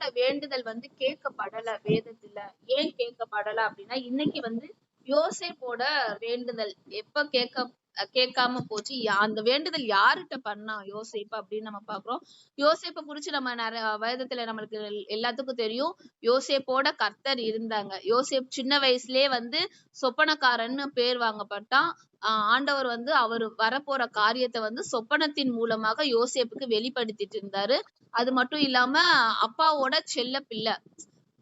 அவனோட வேண்டுதல் வந்து கேட்கப்படல வேதத்துல. ஏன் கேட்கப்படல அப்படின்னா இன்னைக்கு வந்து யோசேப்போட வேண்டுதல் எப்ப கேட்க கேட்காம போச்சு. அந்த வேண்டுதல் யாருகிட்ட பண்ணா யோசிப்பு அப்படின்னு நம்ம பாக்குறோம் யோசிப்பை குறிச்சு நம்ம நிறைய வேதத்துல நம்மளுக்கு எல்லாத்துக்கும் தெரியும். யோசேப்போட கர்த்தர் இருந்தாங்க. யோசேப் சின்ன வயசுலயே வந்து சொப்பனக்காரன்னு பேர் வாங்கப்பட்டான். ஆஹ் ஆண்டவர் வந்து அவர் வரப்போற காரியத்தை வந்து சொப்பனத்தின் மூலமாக யோசேப்புக்கு வெளிப்படுத்திட்டு இருந்தாரு. அது மட்டும் இல்லாம அப்பாவோட செல்ல பிள்ளை.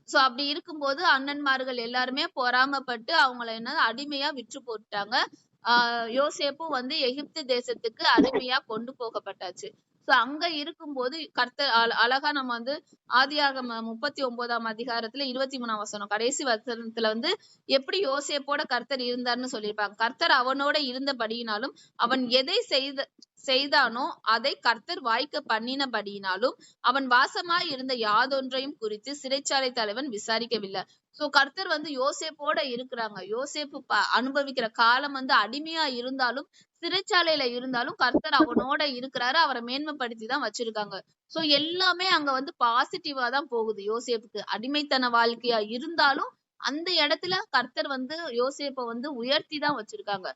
சோ அப்படி இருக்கும்போது அண்ணன்மார்கள் எல்லாருமே பொறாமைப்பட்டு அவங்கள என்ன அடிமையா விற்று போட்டாங்க ஆஹ் யோசேப்பும் வந்து எகிப்து தேசத்துக்கு அடிமையா கொண்டு போகப்பட்டாச்சு. சோ அங்க இருக்கும்போது கர்த்தர் அழகா நம்ம வந்து ஆதியாகம முப்பத்தி ஒன்பதாம் அதிகாரத்துல இருபத்தி மூணாம் வசனம் கடைசி வசனத்துல வந்து எப்படி யோசேப்போட கர்த்தர் இருந்தார்னு சொல்லியிருப்பாங்க. கர்த்தர் அவனோட இருந்தபடியினாலும் அவன் எதை செய்த செய்தானோ அதை கர்த்தர் வாய்க்க பண்ணினபடியினாலும் அவன் வாசமாய் இருந்த யாதொன்றையும் குறித்து சிறைச்சாலை தலைவன் விசாரிக்கவில்லை. சோ கர்த்தர் வந்து யோசேப்போட இருக்கிறாங்க. யோசேப்பு அனுபவிக்கிற காலம் வந்து அடிமையா இருந்தாலும் சிறைச்சாலையில இருந்தாலும் கர்த்தர் அவனோட இருக்கிறாரு. அவரை மேன்மைப்படுத்தி தான் வச்சிருக்காங்க. சோ எல்லாமே அங்க வந்து பாசிட்டிவா தான் போகுது யோசேப்புக்கு. அடிமைத்தன வாழ்க்கையா இருந்தாலும் அந்த இடத்துல கர்த்தர் வந்து யோசேப்பை வந்து உயர்த்தி தான் வச்சிருக்காங்க.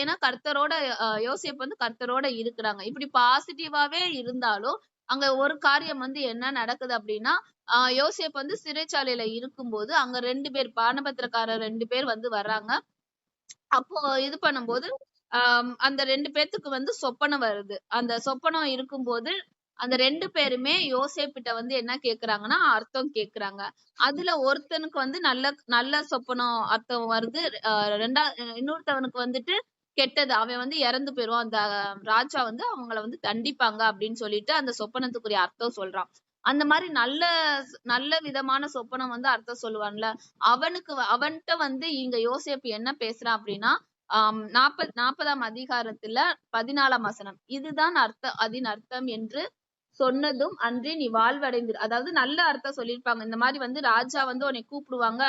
ஏன்னா கர்த்தரோட அஹ், வந்து கர்த்தரோட இருக்கிறாங்க. இப்படி பாசிட்டிவாவே இருந்தாலும் அங்க ஒரு காரியம் வந்து என்ன நடக்குது அப்படின்னா ஆஹ் யோசேப் வந்து சிறைச்சாலையில இருக்கும்போது அங்க ரெண்டு பேர் பானபத்திரக்காரர் ரெண்டு பேர் வந்து வர்றாங்க. அப்போ இது பண்ணும்போது ஆஹ் அந்த ரெண்டு பேத்துக்கு வந்து சொப்பனம் வருது. அந்த சொப்பனம் இருக்கும்போது அந்த ரெண்டு பேருமே யோசேப்பிட்ட வந்து என்ன கேக்குறாங்கன்னா அர்த்தம் கேக்குறாங்க. அதுல ஒருத்தனுக்கு வந்து நல்ல நல்ல சொப்பனம் அர்த்தம் வருது. ரெண்டா இன்னொருத்தவனுக்கு வந்துட்டு கெட்டது. அவன் வந்து இறந்து போயிருவான் அந்த ராஜா வந்து அவங்கள வந்து தண்டிப்பாங்க அப்படின்னு சொல்லிட்டு அந்த சொப்பனத்துக்குரிய அர்த்தம் சொல்றான். அந்த மாதிரி நல்ல நல்ல விதமான சொப்பனம் வந்து அர்த்தம் சொல்லுவான்ல. அவனுக்கு அவன்கிட்ட வந்து இங்க யோசேப்பு என்ன பேசுறான் அப்படின்னா ஆஹ் நாற்பது நாற்பதாம் அதிகாரத்துல பதினாலாம் வசனம். இதுதான் அர்த்தம் அதன் அர்த்தம் என்று சொன்னதும் அன்றி நீ வாழ்வடைந்து அதாவது நல்ல அர்த்தம் சொல்லியிருப்பாங்க. இந்த மாதிரி வந்து ராஜா வந்து உன்னை கூப்பிடுவாங்க.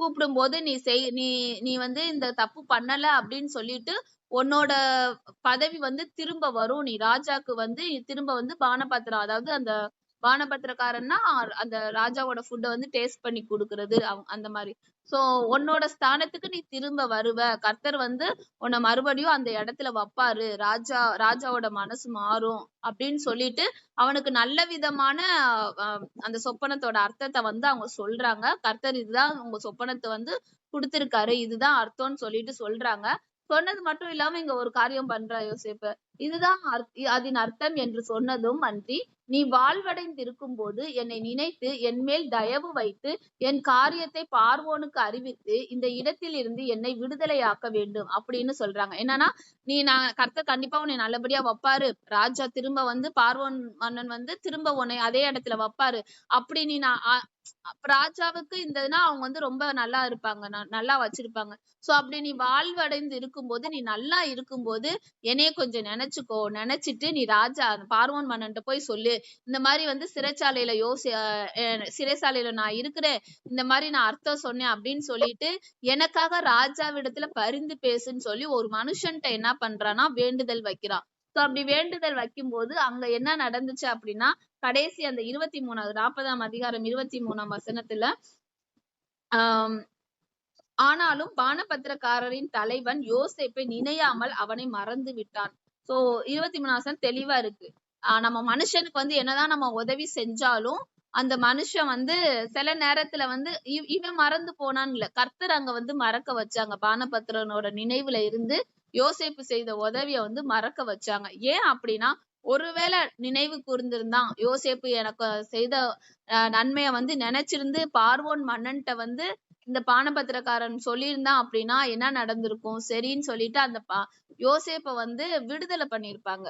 கூப்பிடும் போது நீ செய் நீ நீ வந்து இந்த தப்பு பண்ணல அப்படின்னு சொல்லிட்டு உன்னோட பதவி வந்து திரும்ப வரும். நீ ராஜாக்கு வந்து திரும்ப வந்து பானபாத்திரம் அதாவது அந்த பானபத்திரக்காரன்னா அந்த ராஜாவோட ஃபுட்டை வந்து டேஸ்ட் பண்ணி கொடுக்கறது. அந்த மாதிரி. சோ உன்னோட ஸ்தானத்துக்கு நீ திரும்ப வருவ. கர்த்தர் வந்து உன்னை மறுபடியும் அந்த இடத்துல வைப்பாரு. ராஜா ராஜாவோட மனசு மாறும் அப்படின்னு சொல்லிட்டு அவனுக்கு நல்ல விதமான அந்த சொப்பனத்தோட அர்த்தத்தை வந்து அவங்க சொல்றாங்க. கர்த்தர் இதுதான் உங்க சொப்பனத்தை வந்து கொடுத்திருக்காரு. இதுதான் அர்த்தம்னு சொல்லிட்டு சொல்றாங்க. சொன்னது மட்டும் இல்லாம இங்க ஒரு காரியம் பண்றா யோசேப்பு. இதுதான் அர்த்- அதன் அர்த்தம் என்று சொன்னதும் அன்றி நீ வாழ்வடைந்திருக்கும் போது என்னை நினைத்து என் மேல் தயவு வைத்து என் காரியத்தை பார்வோனுக்கு அறிவித்து இந்த இடத்தில் இருந்து என்னை விடுதலையாக்க வேண்டும் அப்படின்னு சொல்றாங்க. என்னன்னா நீ நான் கர்த்த கண்டிப்பா உன்னை நல்லபடியா வைப்பாரு. ராஜா திரும்ப வந்து பார்வோன் மன்னன் வந்து திரும்ப உன்னை அதே இடத்துல வைப்பாரு. அப்படி நீ நான் ராஜாவுக்கு இந்த இதுனா அவங்க வந்து ரொம்ப நல்லா இருப்பாங்க. ந- நல்லா வச்சிருப்பாங்க. சோ அப்படி நீ வாழ்வடைந்து இருக்கும்போது நீ நல்லா இருக்கும்போது என்னைய கொஞ்சம் நினைச்சுக்கோ. நினைச்சிட்டு நீ ராஜா பார்வன் பார்வோன் மன்னன்ட்ட போய் சொல்லு. இந்த மாதிரி வந்து சிறைச்சாலையில யோசி அஹ் சிறைச்சாலையில நான் இருக்கிறேன். இந்த மாதிரி நான் அர்த்தம் சொன்னேன் அப்படின்னு சொல்லிட்டு எனக்காக ராஜாவிடத்துல பரிந்து பேசுன்னு சொல்லி ஒரு மனுஷன்ட்ட என்ன பண்றான்னா வேண்டுதல் வைக்கிறான். சோ அப்படி வேண்டுதல் வைக்கும்போது அங்க என்ன நடந்துச்சு அப்படின்னா கடைசி அந்த இருபத்தி மூணாவது நாற்பதாம் அதிகாரம் இருபத்தி மூணாம் வசனத்துல ஆஹ் ஆனாலும் பானபத்திரக்காரரின் தலைவன் யோசேப்பை நினையாமல் அவனை மறந்து விட்டான். சோ இருபத்தி மூணாம் வசனம் தெளிவா இருக்கு. ஆஹ் நம்ம மனுஷனுக்கு வந்து என்னதான் நம்ம உதவி செஞ்சாலும் அந்த மனுஷன் வந்து சில நேரத்துல வந்து இவன் மறந்து போனான்னு இல்ல. கர்த்தர் அங்க வந்து மறக்க வச்சாங்க. பானபத்திரனோட நினைவுல இருந்து யோசேப்பு செய்த உதவிய வந்து மறக்க வச்சாங்க. ஏன் அப்படின்னா ஒருவேளை நினைவு கூர்ந்திருந்தான் யோசேப்பு எனக்கு செய்த நன்மையை நன்மைய வந்து நினைச்சிருந்து பார்வோன் மன்னன்ட்ட வந்து இந்த பானபத்திரக்காரன் சொல்லியிருந்தான் அப்படின்னா என்ன நடந்திருக்கும்? சரின்னு சொல்லிட்டு அந்த பா யோசேப்ப வந்து விடுதலை பண்ணியிருப்பாங்க.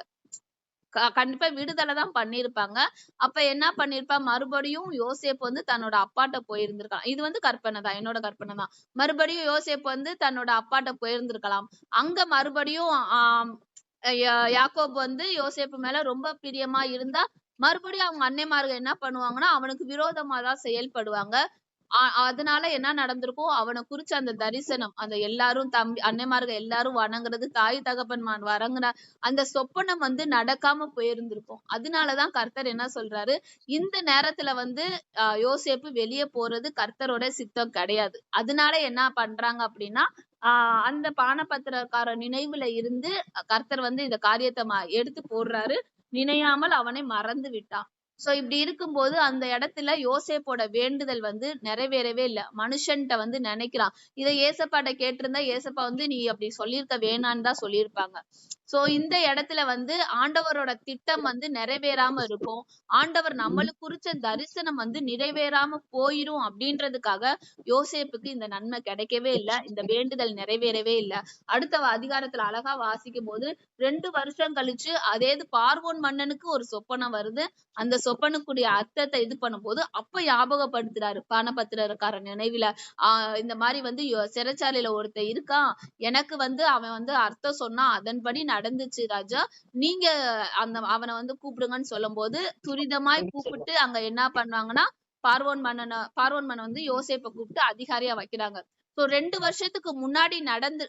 கண்டிப்பா விடுதலை தான் பண்ணியிருப்பாங்க. அப்ப என்ன பண்ணிருப்பா மறுபடியும் யோசேப்பு வந்து தன்னோட அப்பாட்ட போயிருந்திருக்கான் இது வந்து கற்பனை தான் என்னோட கற்பனை தான். மறுபடியும் யோசேப்பு வந்து தன்னோட அப்பாட்ட போயிருந்திருக்கலாம். அங்க மறுபடியும் ஆஹ் யா- வந்து யோசேப்பு மேல ரொம்ப பிரியமா இருந்தா மறுபடியும் அவங்க அன்னைமார்கள் என்ன பண்ணுவாங்கன்னா அவனுக்கு விரோதமா தான் செயல்படுவாங்க. அதனால என்ன நடந்திருக்கும் அவனை குறிச்ச அந்த தரிசனம் அந்த எல்லாரும் தம்பி அன்னைமார்கள் எல்லாரும் வணங்குறது தாய் தகப்பன்மான் வரங்குற அந்த சொப்பனம் வந்து நடக்காம போயிருந்திருக்கும். அதனாலதான் கர்த்தர் என்ன சொல்றாரு? இந்த நேரத்துல வந்து ஆஹ் யோசேப்பு வெளியே போறது கர்த்தரோட சித்தம் கிடையாது. அதனால என்ன பண்றாங்க அப்படின்னா ஆஹ் அந்த பானபத்திரக்கார நினைவுல இருந்து கர்த்தர் வந்து இந்த காரியத்தை எடுத்து போடுறாரு. நினையாமல் அவனை மறந்து விட்டான். சோ இப்படி இருக்கும்போது அந்த இடத்துல யோசேப்போட வேண்டுதல் வந்து நிறைவேறவே இல்ல. மனுஷன்ட்ட வந்து நினைக்கிறான். இதை ஏசப்பாட்ட கேட்டிருந்தா ஏசப்பா வந்து நீ அப்படி சொல்லியிருக்க வேணான்னு தான் சொல்லியிருப்பாங்க. சோ இந்த இடத்துல வந்து ஆண்டவரோட திட்டம் வந்து நிறைவேறாம இருக்கும். ஆண்டவர் நம்மளுக்கு குறிச்ச தரிசனம் வந்து நிறைவேறாம போயிரும் அப்படின்றதுக்காக யோசேப்புக்கு இந்த நன்மை கிடைக்கவே இல்ல. இந்த வேண்டுதல் நிறைவேறவே இல்ல. அடுத்த அதிகாரத்துல அழகா வாசிக்கும் போது ரெண்டு வருஷம் கழிச்சு அதே பார்வோன் மன்னனுக்கு ஒரு சொப்பனம் வருது. அந்த சொப்பனுக்குரிய அர்த்தத்தை இது பண்ணும்போது அப்ப ஞாபகப்படுத்துறாரு. பானபத்திரக்கார நினைவுல ஆஹ் இந்த மாதிரி வந்து சிறைச்சாலையில ஒருத்தன் இருக்கான். எனக்கு வந்து அவன் வந்து அர்த்தம் சொன்னா அதன்படி நடந்துச்சு ராஜா. நீங்க அந்த அவனை வந்து கூப்பிடுங்கன்னு சொல்லும்போது துரிதமாய் கூப்பிட்டு அங்க என்ன பண்ணாங்கன்னா பார்வோன் மன்னனை பார்வோன் மன்னன் வந்து யோசேப்பை கூப்பிட்டு அதிகாரியா வைக்கிறாங்க. சோ ரெண்டு வருஷத்துக்கு முன்னாடி நடந்து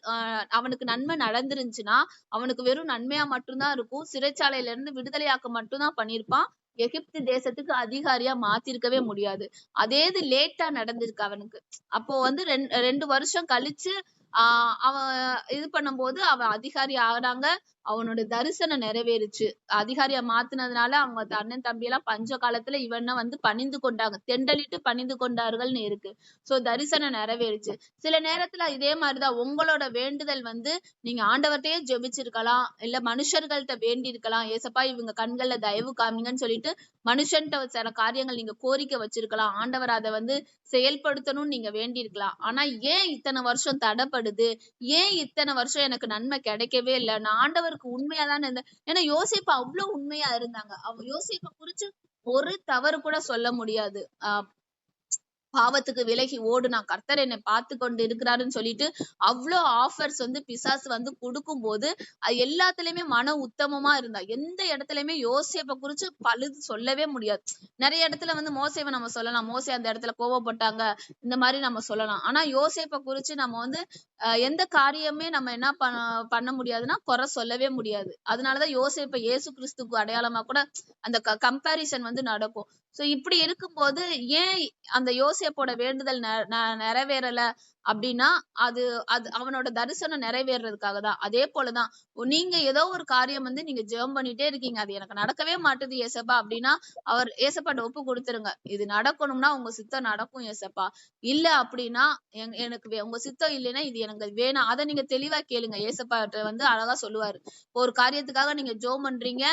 அவனுக்கு நன்மை நடந்துருந்துச்சுன்னா அவனுக்கு வெறும் நன்மையா மட்டும்தான் இருக்கும். சிறைச்சாலையில இருந்து விடுதலையாக்க மட்டும்தான் பண்ணியிருப்பான். எகிப்து தேசத்துக்கு அதிகாரியா மாத்திருக்கவே முடியாது. அதே இது லேட்டா நடந்திருக்கு அவனுக்கு. அப்போ வந்து ரெண்டு ரெண்டு வருஷம் கழிச்சு ஆஹ் அவன் இது பண்ணும்போது அவன் அதிகாரி ஆகுறாங்க அவனோட தரிசனம் நிறைவேறுச்சு. அதிகாரியா மாத்துனதுனால அவங்க அண்ணன் தம்பி எல்லாம் பஞ்ச காலத்துல இவனை வந்து பணிந்து கொண்டாங்க. தெண்டலிட்டு பணிந்து கொண்டார்கள்னு இருக்கு. சோ தரிசனம் நிறைவேறுச்சு. சில நேரத்துல இதே மாதிரிதான் உங்களோட வேண்டுதல் வந்து நீங்க ஆண்டவர்கிட்டயே ஜெபிச்சிருக்கலாம். இல்ல மனுஷர்கள்ட்ட வேண்டி இருக்கலாம் ஏசப்பா இவங்க கண்கள்ல தயவு காமிங்கன்னு சொல்லிட்டு மனுஷன்ட்ட சில காரியங்கள் நீங்க கோரிக்கை வச்சிருக்கலாம். ஆண்டவர் அதை வந்து செயல்படுத்தணும்னு நீங்க வேண்டியிருக்கலாம். ஆனா ஏன் இத்தனை வருஷம் தடைப்படுது? ஏன் இத்தனை வருஷம் எனக்கு நன்மை கிடைக்கவே இல்லை? நான் ஆண்டவர் அவங்களுக்கு உண்மையா தானே இருந்தேன் ஏன்னா யோசிப்பு அவ்வளவு உண்மையா இருந்தாங்க. அவ யோசிப்பை குறிச்சு ஒரு தவறு கூட சொல்ல முடியாது. ஆஹ் பாவத்துக்கு விலகி ஓடுனா கர்த்தர் என்னை பார்த்து கொண்டு இருக்கிறாருன்னு சொல்லிட்டு அவ்வளோ ஆஃபர்ஸ் வந்து பிசாசு வந்து கொடுக்கும்போது அது எல்லாத்துலயுமே மன உத்தமமா இருந்தா எந்த இடத்துலயுமே யோசியப்பை குறிச்சு பழுது சொல்லவே முடியாது. நிறைய இடத்துல வந்து மோசேவை நம்ம சொல்லலாம். மோசே அந்த இடத்துல கோவப்பட்டாங்க இந்த மாதிரி நம்ம சொல்லலாம். ஆனா யோசேப்பை குறிச்சு நம்ம வந்து அஹ், எந்த காரியமே நம்ம என்ன பண்ண பண்ண முடியாதுன்னா குறை சொல்லவே முடியாது. அதனாலதான் யோசேப்பை இயேசு கிறிஸ்துக்கு அடையாளமா கூட அந்த கம்பாரிசன் வந்து நடக்கும். சோ இப்படி இருக்கும்போது ஏன் அந்த யோசேப்போட வேண்டுதல் நெ- நிறைவேறல? அப்படின்னா அது அது அவனோட தரிசனம் நிறைவேறதுக்காக தான். அதே போலதான் நீங்க ஏதோ ஒரு காரியம் வந்து நீங்க ஜெபம் பண்ணிட்டே இருக்கீங்க. அது எனக்கு நடக்கவே மாட்டுது ஏசப்பா அப்படின்னா அவர் ஏசப்பாட்ட ஒப்பு கொடுத்துருங்க. இது நடக்கணும்னா உங்க சித்தம் நடக்கும் ஏசப்பா இல்ல அப்படின்னா எனக்கு வே- உங்க சித்தம் இல்லைன்னா இது எனக்கு வேணாம். அதை நீங்க தெளிவா கேளுங்க. ஏசப்பாட்ட வந்து அழகா சொல்லுவாரு. ஒரு காரியத்துக்காக நீங்க ஜோம் பண்றீங்க.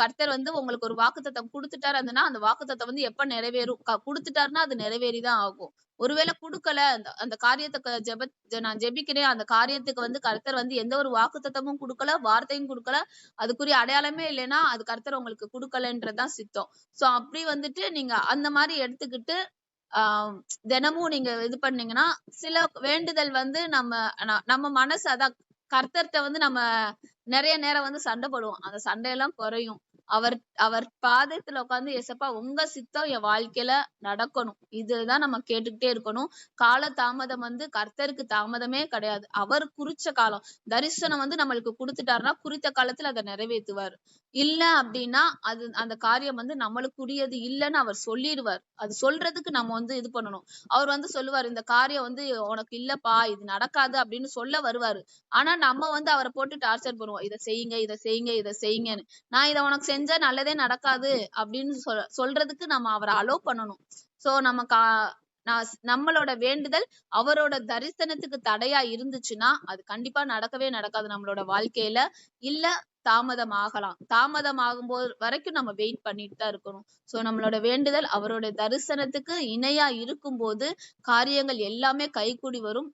கர்த்தர் வந்து உங்களுக்கு ஒரு வாக்குத்தத்தம் கொடுத்துட்டாரு அப்படின்னா அந்த வாக்குத்தத்தம் வந்து எப்ப நிறைவேறும்? கொடுத்துட்டாருன்னா அது நிறைவேறிதான் ஆகும். ஒருவேளை கொடுக்கல அந்த அந்த காரியத்துக்கு ஜெப நான் ஜெபிக்கிறேன் அந்த காரியத்துக்கு வந்து கர்த்தர் வந்து எந்த ஒரு வாக்குத்தத்தமும் கொடுக்கல வார்த்தையும் கொடுக்கல அதுக்குரிய அடையாளமே இல்லைன்னா அது கர்த்தர் உங்களுக்கு கொடுக்கலன்றதுதான் சித்தம். சோ அப்படி வந்துட்டு நீங்க அந்த மாதிரி எடுத்துக்கிட்டு ஆஹ் தினமும் நீங்க இது பண்ணீங்கன்னா சில வேண்டுதல் வந்து நம்ம நம்ம மனசு அதான் கர்த்தர்த்த வந்து நம்ம நிறைய நேரம் வந்து சண்டை போடுவோம். அந்த சண்டையெல்லாம் குறையும். அவர் அவர் பாதத்துல உட்கார்ந்து ஏசப்பா உங்க சித்தம் என் வாழ்க்கையில நடக்கணும். இதுதான் நம்ம கேட்டுக்கிட்டே இருக்கணும். கால தாமதம் வந்து கர்த்தருக்கு தாமதமே கிடையாது. அவர் குறிச்ச காலம். தரிசனம் வந்து நம்மளுக்கு கொடுத்துட்டாருன்னா குறித்த காலத்துல அதை நிறைவேற்றுவார். இல்ல அப்படின்னா அது அந்த காரியம் வந்து நம்மளுக்குரியது இல்லைன்னு அவர் சொல்லிடுவார். அது சொல்றதுக்கு நம்ம வந்து இது பண்ணணும். அவர் வந்து சொல்லுவார் இந்த காரியம் வந்து உனக்கு இல்லப்பா இது நடக்காது அப்படின்னு சொல்ல வருவாரு. ஆனா நம்ம வந்து அவரை போட்டு டார்ச்சர் பண்ணுவோம். இதை செய்யுங்க இதை செய்யுங்க இதை செய்யுங்கன்னு. நான் இதை உனக்கு செஞ்சா நல்லதே நடக்காது அப்படின்னு சொல் சொல்றதுக்கு நம்ம அவரை அலோ பண்ணணும். சோ நம்ம கா நம்மளோட வேண்டுதல் அவரோட தரிசனத்துக்கு தடையா இருந்துச்சுன்னா அது கண்டிப்பா நடக்கவே நடக்காது நம்மளோட வாழ்க்கையில. இல்ல தாமதம் ஆகலாம் தாமதம் ஆகும்போது வரைக்கும் நம்ம வெயிட் பண்ணிட்டு தான் இருக்கணும். சோ நம்மளோட வேண்டுதல் அவரோட தரிசனத்துக்கு இணையா இருக்கும்போது காரியங்கள் எல்லாமே கைகூடி வரும்.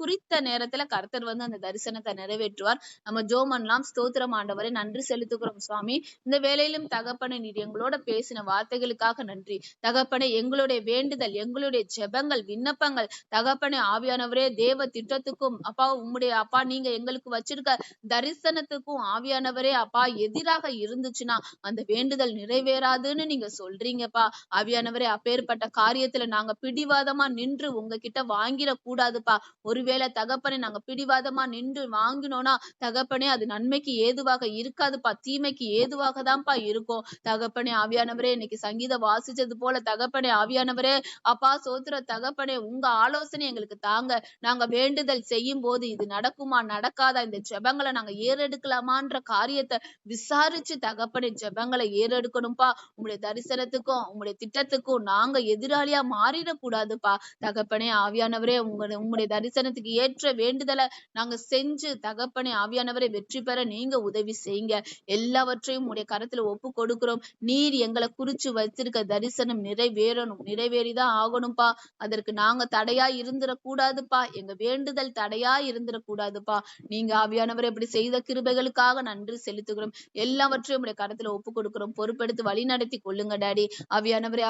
குறித்த நேரத்துல கர்த்தர் வந்து அந்த தரிசனத்தை நிறைவேற்றுவார். நம்ம ஜோமன்லாம் ஸ்தோத்திரம் ஆண்டவரை நன்றி செலுத்துகிறோம் சுவாமி. இந்த வேலையிலும் தகப்பனை நீர் எங்களோட பேசின வார்த்தைகளுக்காக நன்றி. தகப்பனை எங்களுடைய வேண்டுதல் எங்களுடைய ஜெபங்கள் விண்ணப்பங்கள் தகப்பனை ஆவியானவரே தேவ திட்டத்துக்கும் அப்பா உம்முடைய அப்பா நீங்க எங்களுக்கு வச்சிருக்க தரிசனத்துக்கும் ஆவியானவர் ஆண்டவரே அப்பா எதிராக இருந்துச்சுன்னா அந்த வேண்டுதல் நிறைவேறாதுன்னு நீங்க சொல்றீங்கப்பா. ஆவியானவரே அப்பேற்பட்ட காரியத்துல நாங்க பிடிவாதமா நின்று உங்ககிட்ட வாங்கிட கூடாதுப்பா ஒருவேளை தகப்பனை நாங்க பிடிவாதமா நின்று வாங்கினோம்னா தகப்பனே அது நன்மைக்கு ஏதுவாக இருக்காதுப்பா. தீமைக்கு ஏதுவாக தான்ப்பா இருக்கும். தகப்பனே ஆவியானவரே இன்னைக்கு சங்கீதம் வாசிச்சது போல தகப்பனே ஆவியானவரே அப்பா சோத்திர தகப்பனே உங்க ஆலோசனை எங்களுக்கு தாங்க. நாங்க வேண்டுதல் செய்யும் போது இது நடக்குமா நடக்காதா இந்த ஜெபங்களை நாங்க ஏறெடுக்கலாமான்ற காரியத்தை விசாரிச்சு தகப்பனே ஜெபங்களை ஏறெடுக்கணும்ப்பா உங்களுடைய தரிசனத்துக்கும் உங்களுடைய திட்டத்துக்கும் நாங்க எதிராளியா மாறிடக்கூடாதுப்பா. தகப்பனே ஆவியானவரே உங்க உங்களுடைய தரிசனத்துக்கு ஏற்ற வேண்டுதலை நாங்க செஞ்சு தகப்பனே ஆவியானவரை வெற்றி பெற நீங்க உதவி செய்யுங்க. எல்லாவற்றையும் உடைய கரத்துல ஒப்பு கொடுக்கிறோம். நீர் எங்களை குறிச்சு வச்சிருக்க தரிசனம் நிறைவேறணும். நிறைவேறிதான் ஆகணும்ப்பா அதற்கு நாங்க தடையா இருந்துடக்கூடாதுப்பா. எங்க வேண்டுதல் தடையா இருந்துடக்கூடாதுப்பா. நீங்க ஆவியானவரை இப்படி செய்த கிருபைகளுக்காக நன்றி செலுத்துகிறோம். எல்லாவற்றையும் உடைய கரத்துல ஒப்பு கொடுக்கிறோம் பொறுப்பெடுத்து வழி நடத்தி கொள்ளுங்க டாடி. அவியானவரே